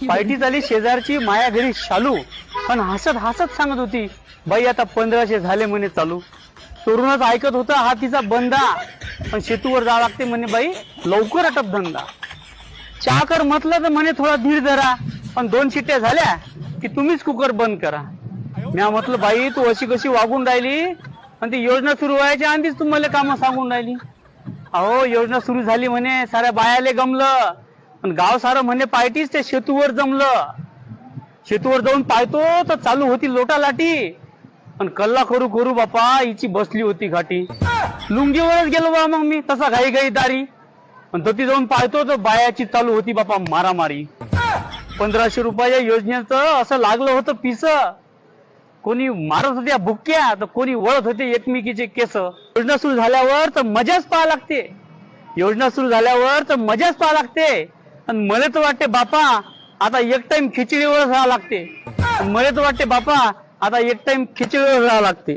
Party झाली शेजारची माया घरी शालू. पण हसत हसत सांगत होती बाई आता पंधराशे झाले म्हणे चालू. तरुणच ऐकत होता हा तिचा बंदा. पण शेतूवर जावं लागते म्हणे बाई लवकर अटप धंदा. चहा कर म्हटलं तर म्हणे थोडा धीर धरा. पण दोन शिट्ट्या झाल्या की तुम्हीच कुकर बंद करा. मी म्हटलं बाई तू अशी कशी वागून राहिली? आणि ती योजना सुरू व्हायच्या आधीच तुम्हाला कामं सांगून राहिली. अहो योजना सुरू झाली म्हणे साऱ्या बायाले गमलं. पण गाव सारं म्हणे पायटीच त्या शेतूवर जमलं. शेतूवर जाऊन पाहतो तर चालू होती लोटा लाटी पण कल्ला करू करू बापा हिची बसली होती घाटी. लुंगीवरच गेलो बा मग मी तसा घाई घाई दारी. पण ती जाऊन पाहतो तर बायाची चालू होती बापा मारामारी. पंधराशे रुपयाच्या योजनेचं असं लागलं होतं पिस. कोणी मारत होत्या बुक्क्या तर कोणी वळत होते एकमेकीचे केस. योजना सुरू झाल्यावर तर मजाच पाहा लागते. योजना सुरू झाल्यावर तर मजाच पाहा लागते. आणि मला तर वाटते बापा आता एक टाइम खिचडीवर राहावं लागते. आणि मला तर वाटते बापा आता एक टाइम खिचडीवर राहावं लागते.